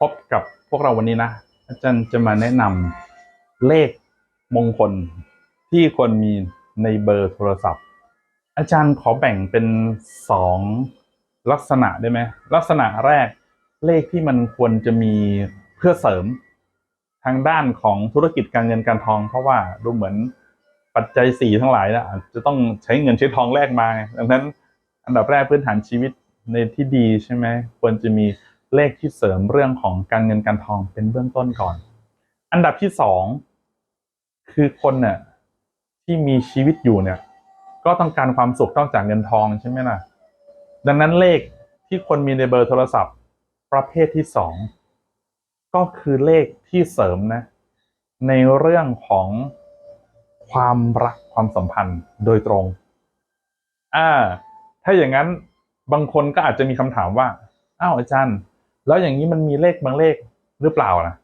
พบกับพวกเราวันนี้นะ อาจารย์จะมาแนะนำเลขมงคลที่ควรมีในเบอร์โทรศัพท์ อาจารย์ขอแบ่งเป็นสองลักษณะได้ไหมลักษณะแรกเลขที่มันควรจะมีเพื่อเสริมทางด้านของธุรกิจการเงินการทอง เพราะว่าดูเหมือนปัจจัยสี่ทั้งหลายนะอาจจะต้องใช้เงินใช้ทองแลกมาดังนั้น อันดับแรกพื้นฐานชีวิตในที่ดีใช่ไหมควรจะมี เลขที่เสริมเรื่องของการเงินการทองเป็นเบื้องต้นก่อน อันดับที่สองคือคนเนี่ยที่มีชีวิตอยู่เนี่ย ก็ต้องการความสุขต้องจากเงินทองใช่ไหมล่ะ ดังนั้นเลขที่คนมีในเบอร์โทรศัพท์ ประเภทที่สองก็คือเลขที่เสริมนะ ในเรื่องของความรักความสัมพันธ์โดยตรง อ่า ถ้าอย่างนั้นบางคนก็อาจจะมีคำถามว่า อ้าวอาจารย์ แล้วอย่างนี้มันมีเลขบางเลขหรือเปล่านะ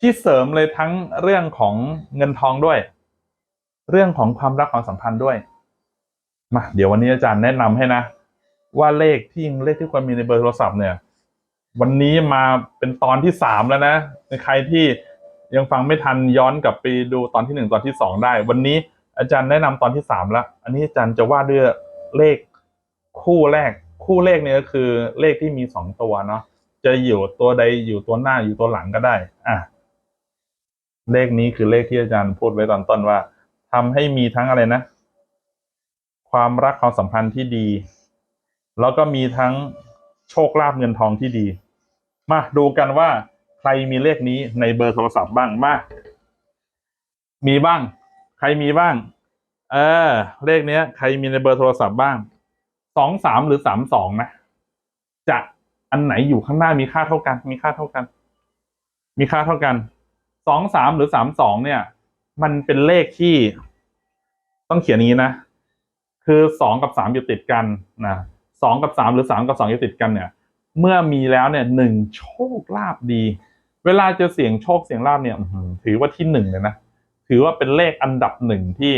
ที่เสริมเลยทั้งเรื่องของเงินทองด้วย เรื่องของความรักความสัมพันธ์ด้วยมาเดี๋ยววันนี้อาจารย์แนะนำให้นะ ว่าเลขที่เลขที่ควรมีในเบอร์โทรศัพท์เนี่ย วันนี้มาเป็นตอนที่สามแล้วนะในใครที่ยังฟังไม่ทันย้อนกลับไปดูตอนที่หนึ่งตอนที่สองได้ วันนี้อาจารย์แนะนำตอนที่สามแล้วอันนี้อาจารย์จะว่าด้วยเลขคู่แรก คู่เลขเนี่ยก็คือเลขที่มีสองตัวเนาะ จะอยู่ตัวใดอยู่ตัวหน้าอยู่ตัวหลังก็ได้ อะ เลขนี้คือเลขที่อาจารย์พูดไว้ตอนต้นว่าทำให้มีทั้งอะไรนะ ความรักความสัมพันธ์ที่ดี แล้วก็มีทั้งโชคลาภเงินทองที่ดี มาดูกันว่า ใครมีเลขนี้ในเบอร์โทรศัพท์บ้างมามีบ้าง ใครมีบ้าง เออ เลขเนี้ย ใครมีในเบอร์โทรศัพท์บ้างสองสามหรือสามสองนะจะ อันไหนอยู่ข้างหน้ามีค่าเท่ากัน มีค่าเท่ากัน มีค่าเท่ากันสองสามหรือสามสองเนี่ย มันเป็นเลขที่ต้องเขียนนี้นะ คือสองกับสามอยู่ติดกันนะสองกับสามหรือสามกับสองอยู่ติดกันเนี่ย เมื่อมีแล้วเนี่ยหนึ่งโชคลาภดี เวลาจะเสี่ยงโชคเสี่ยงลาภเนี่ยถือว่าที่หนึ่งเลยนะถือว่าเป็นเลขอันดับหนึ่งที่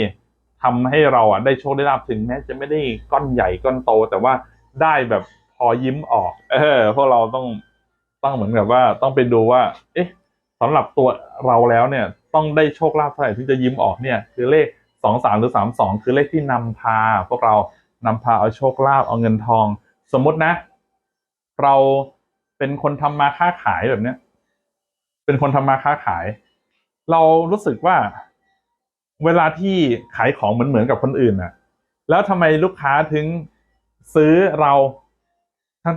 ทำให้เราอะได้โชคได้ลาภถึงแม้จะไม่ได้ก้อนใหญ่ก้อนโต แต่ว่าได้แบบ พอยิ้มออก เออพวกเราต้องต้องเหมือนกับว่าต้องไปดูว่า เอ๊ะสำหรับตัวเราแล้วเนี่ย ต้องได้โชคลาภเท่าไหร่ที่จะยิ้มออกเนี่ย คือเลขสองสามหรือสามสองคือเลขที่นำพา พวกเรานำพาเอาโชคลาภเอาเงินทอง สมมตินะ เราเป็นคนทำมาค้าขายแบบเนี้ย เป็นคนทำมาค้าขาย เรารู้สึกว่า เวลาที่ขายของเหมือนเหมือนกับคนอื่นน่ะ แล้วทำไมลูกค้าถึงซื้อเรา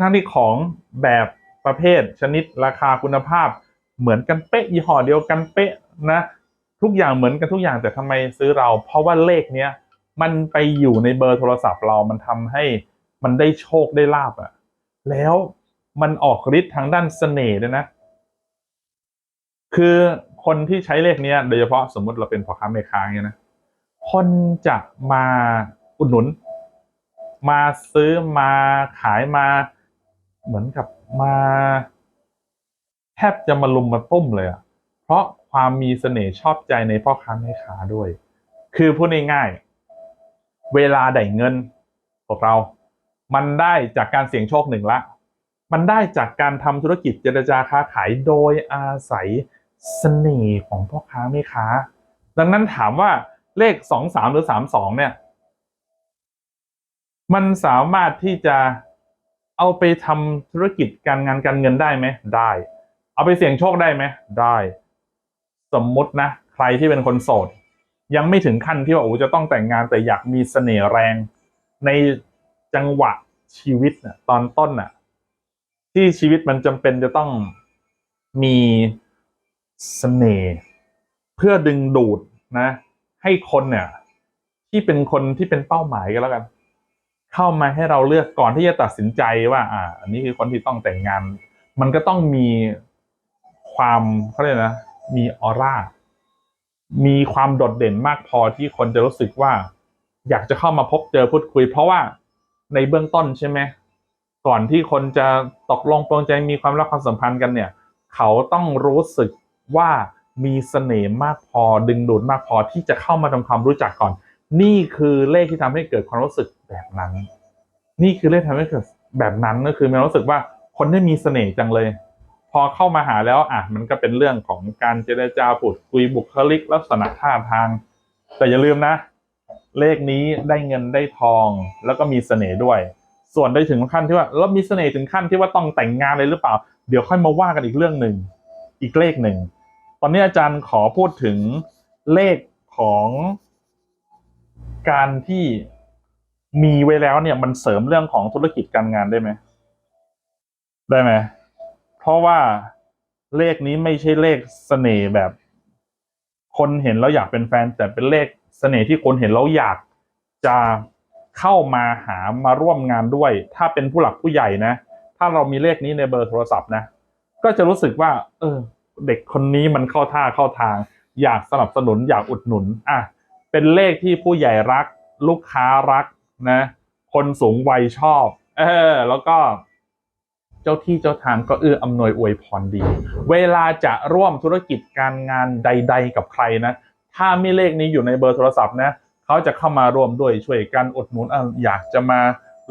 ทั้งๆที่ของแบบประเภทชนิดราคาคุณภาพ เหมือนกันเป๊ะยี่ห้อเดียวกันเป๊ะนะ ทุกอย่างเหมือนกันทุกอย่างแต่ทำไมซื้อเรา เพราะว่าเลขเนี้ยมันไปอยู่ในเบอร์โทรศัพท์เรามันทำให้มันได้โชคได้ลาบอะแล้วมันออกฤทธิ์ทางด้านเสน่ห์ด้วยนะ คือคนที่ใช้เลขเนี้ยโดยเฉพาะสมมติเราเป็นพ่อค้าแม่ค้าเงี้ยนะคนจะมาอุดหนุน มาซื้อมาขายมา เหมือนกับมาแทบจะมาลุมมาตุ้มเลยอะเพราะความมีเสน่ห์ชอบใจในพ่อค้าแม่ค้าด้วย คือพูดง่ายๆเวลาได้เงินพวกเรา มันได้จากการเสี่ยงโชคหนึ่งละ มันได้จากการทำธุรกิจเจรจาค้าขายโดยอาศัยเสน่ห์ของพ่อค้าแม่ค้า ดังนั้นถามว่าเลขสองสามหรือสามสองเนี่ย มันสามารถที่จะ เอาไปทำธุรกิจการงานการเงินได้ไหมได้ เอาไปเสี่ยงโชคได้ไหมได้ สมมตินะ ใครที่เป็นคนโสด ยังไม่ถึงขั้นที่ว่าโอ้จะต้องแต่งงานแต่อยากมีเสน่ห์แรง ในจังหวะชีวิตน่ะตอนต้นน่ะ ที่ชีวิตมันจำเป็นจะต้องมีเสน่ห์เพื่อดึงดูดนะ ให้คนเนี่ย ที่เป็นคนที่เป็นเป้าหมายกันแล้วกัน เข้ามาให้เราเลือกก่อนที่จะตัดสินใจว่าอ่าอันนี้คือคนที่ต้องแต่งงาน มันก็ต้องมีความเขาเรียกนะมีออร่ามีความโดดเด่นมากพอที่คนจะรู้สึกว่า อยากจะเข้ามาพบเจอพูดคุย เพราะว่าในเบื้องต้นใช่ไหมก่อนที่คนจะตกลงปลงใจมีความรักความสัมพันธ์กันเนี่ย เขาต้องรู้สึกว่ามีเสน่ห์มากพอดึงดูดมากพอที่จะเข้ามาทำความรู้จักก่อน นี่คือเลขที่ทำให้เกิดความรู้สึกแบบนั้น นี่คือเลขทำให้เกิดแบบนั้นก็คือมีความรู้สึกว่าคนที่มีเสน่ห์จังเลย พอเข้ามาหาแล้วอะมันก็เป็นเรื่องของการเจรจาพูดคุยบุคลิกลักษณะท่าทาง แต่อย่าลืมนะ เลขนี้ได้เงินได้ทองแล้วก็มีเสน่ห์ด้วย ส่วนได้ถึงขั้นที่ว่าแล้วมีเสน่ห์ถึงขั้นที่ว่าต้องแต่งงานเลยหรือเปล่า เดี๋ยวค่อยมาว่ากันอีกเรื่องหนึ่งอีกเลขหนึ่งตอนนี้อาจารย์ขอพูดถึงเลขของ การที่มีไว้แล้วเนี่ยมันเสริมเรื่องของธุรกิจการงานได้ไหมได้ไหมเพราะว่าเลขนี้ไม่ใช่เลขเสน่ห์แบบ คนเห็นแล้วอยากเป็นแฟน แต่เป็นเลขเสน่ห์ที่คนเห็นแล้วอยากจะเข้ามาหามาร่วมงานด้วย ถ้าเป็นผู้หลักผู้ใหญ่นะ ถ้าเรามีเลขนี้ในเบอร์โทรศัพท์นะ ก็จะรู้สึกว่า เออ เด็กคนนี้มันเข้าท่าเข้าทาง อยากสนับสนุนอยากอุดหนุน อะ เป็นเลขที่ผู้ใหญ่รัก ลูกค้ารักนะ คนสูงวัยชอบ เออ แล้วก็เจ้าที่เจ้าทางก็เอื้ออำนวยอวยพรดี เวลาจะร่วมธุรกิจการงานใด ๆ กับใครนะ ถ้ามีเลขนี้อยู่ในเบอร์โทรศัพท์นะ เขาจะเข้ามาร่วมด้วยช่วยกันอุดหนุนอะอยากจะมา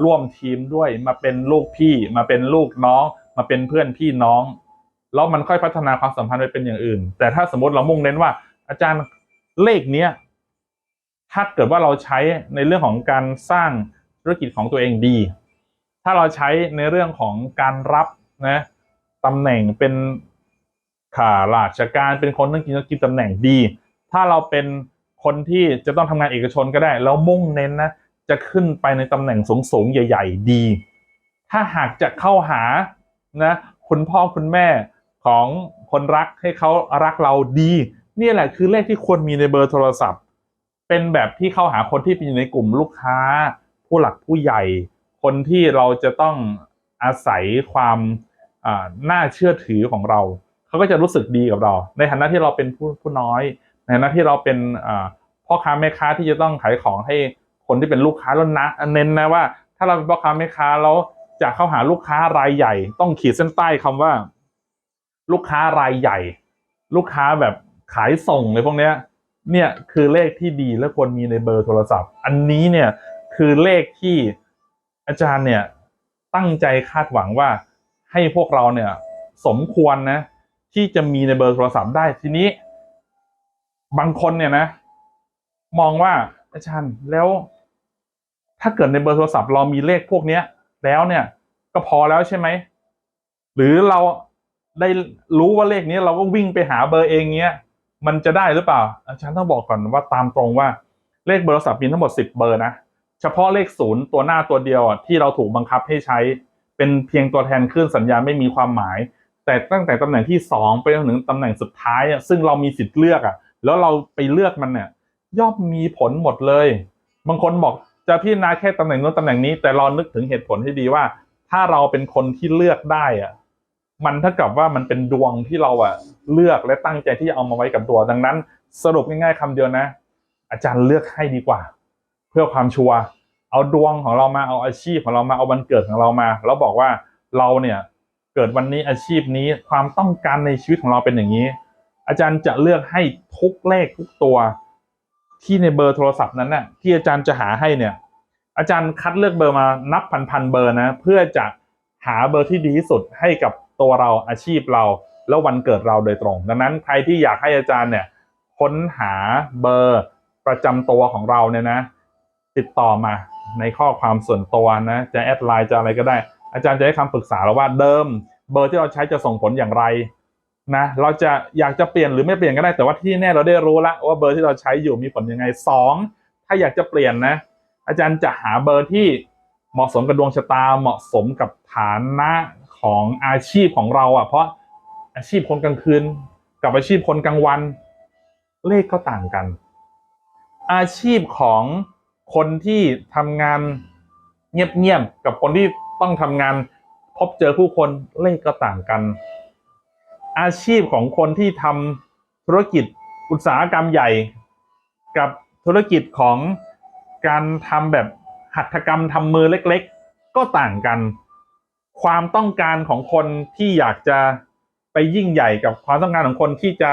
ร่วมทีมด้วย มาเป็นลูกพี่ มาเป็นลูกน้อง มาเป็นเพื่อนพี่น้อง แล้วมันค่อยพัฒนาความสัมพันธ์ไปเป็นอย่างอื่น แต่ถ้าสมมติเรามุ่งเน้นว่า อาจารย์เลขเนี้ย ถ้าเกิดว่าเราใช้ในเรื่องของการสร้างธุรกิจของตัวเองดี ถ้าเราใช้ในเรื่องของการรับนะตำแหน่งเป็นข่าราชการเป็นคนต้องกินต้องกินตำแหน่งดี ถ้าเราเป็นคนที่จะต้องทำงานเอกชนก็ได้ แล้วมุ่งเน้นนะจะขึ้นไปในตำแหน่งสูงๆใหญ่ ๆ ดี ถ้าหากจะเข้าหานะคุณพ่อคุณแม่ของคนรักให้เขารักเราดี นี่แหละคือเลขที่ควรมีในเบอร์โทรศัพท์ เป็นแบบที่เข้าหาคนที่เป็นอยู่ในกลุ่มลูกค้า ผู้หลักผู้ใหญ่ คนที่เราจะต้องอาศัยความน่าเชื่อถือของเราเขาก็จะรู้สึกดีกับเรา ในฐานะที่เราเป็นผู้ผู้น้อย ในฐานะที่เราเป็นพ่อค้าแม่ค้าที่จะต้องขายของให้คนที่เป็นลูกค้าแล้วนะเน้นนะว่า ถ้าเราเป็นพ่อค้าแม่ค้าแล้วจะเข้าหาลูกค้ารายใหญ่ ต้องขีดเส้นใต้คำว่า ลูกค้ารายใหญ่ ลูกค้าแบบขายส่งเลยพวกเนี้ย เนี่ยคือเลขที่ดีและควรมีในเบอร์โทรศัพท์ อันนี้เนี่ยคือเลขที่อาจารย์เนี่ยตั้งใจคาดหวังว่าให้พวกเราเนี่ยสมควรนะ ที่จะมีในเบอร์โทรศัพท์ได้ทีนี้ บางคนเนี่ยนะ มองว่าอาจารย์แล้ว ถ้าเกิดในเบอร์โทรศัพท์เรามีเลขพวกเนี้ย แล้วเนี่ยก็พอแล้วใช่ไหมหรือเราได้รู้ว่าเลขนี้เราก็วิ่งไปหาเบอร์เองเงี้ย มันจะได้หรือเปล่า อาจารย์ต้องบอกก่อนว่าตามตรงว่าเลขเบอร์โทรศัพท์มีทั้งหมด 10 เบอร์นะ เฉพาะเลขศูนย์ตัวหน้าตัวเดียวอะที่เราถูกบังคับให้ใช้ เป็นเพียงตัวแทนคลื่นสัญญาไม่มีความหมาย แต่ตั้งแต่ตำแหน่งที่สองไปจนถึงตำแหน่งสุดท้ายอะซึ่งเรามีสิทธิ์เลือกอะ แล้วเราไปเลือกมันเนี่ยย่อมมีผลหมดเลย บางคนบอกจะพิจารณาแค่ตำแหน่งนู้นตำแหน่งนี้ แต่เรานึกถึงเหตุผลให้ดีว่า ถ้าเราเป็นคนที่เลือกได้อะ มันเท่ากับว่ามันเป็นดวงที่เราอะเลือกและตั้งใจที่จะเอามาไว้กับตัว ดังนั้น สรุปง่ายๆคำเดียวนะ อาจารย์เลือกให้ดีกว่า เพื่อความชัวร์เอาดวงของเรามาเอาอาชีพของเรามาเอาวันเกิดของเรามา แล้วบอกว่าเราเนี่ยเกิดวันนี้อาชีพนี้ความต้องการในชีวิตของเราเป็นอย่างนี้ อาจารย์จะเลือกให้ทุกเลขทุกตัว ที่ในเบอร์โทรศัพท์นั้นน่ะที่อาจารย์จะหาให้เนี่ย อาจารย์คัดเลือกเบอร์มานับพันๆเบอร์นะ เพื่อจะหาเบอร์ที่ดีที่สุดให้กับ ตัวเราอาชีพเราแล้ววันเกิดเราโดยตรง ดังนั้นใครที่อยากให้อาจารย์เนี่ยค้นหาเบอร์ประจำตัวของเราเนี่ยนะ ติดต่อมาในข้อความส่วนตัวนะ จะแอดไลน์จะอะไรก็ได้ อาจารย์จะให้คำปรึกษาเราว่าเดิม เบอร์ที่เราใช้จะส่งผลอย่างไรนะเราจะอยากจะเปลี่ยนหรือไม่เปลี่ยนก็ได้แต่ว่าที่แน่เราได้รู้แล้วว่าเบอร์ที่เราใช้อยู่มีผลยังไงสองถ้าอยากจะเปลี่ยนนะอาจารย์จะหาเบอร์ที่เหมาะสมกับดวงชะตาเหมาะสมกับฐานะ ของอาชีพของเราอะ เพราะอาชีพคนกลางคืน กับอาชีพคนกลางวัน เลขก็ต่างกัน อาชีพของคนที่ทำงานเงียบๆกับคนที่ต้องทำงานพบเจอผู้คนเลขก็ต่างกัน อาชีพของคนที่ทำธุรกิจอุตสาหกรรมใหญ่ กับธุรกิจของการทำแบบหัตถกรรมทำมือเล็ก ๆ ก็ต่างกัน ความต้องการของคนที่อยากจะไปยิ่งใหญ่กับความต้องการของคนที่จะ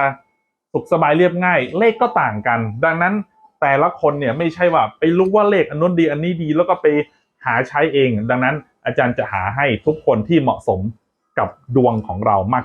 สุขสบายเรียบง่าย เลขก็ต่างกัน ดังนั้นแต่ละคนเนี่ยไม่ใช่ว่าไปรู้ว่าเลขอันนู้นดีอันนี้ดี แล้วก็ไปหาใช้เอง ดังนั้นอาจารย์จะหาให้ทุกคนที่เหมาะสมกับดวงของเรามาก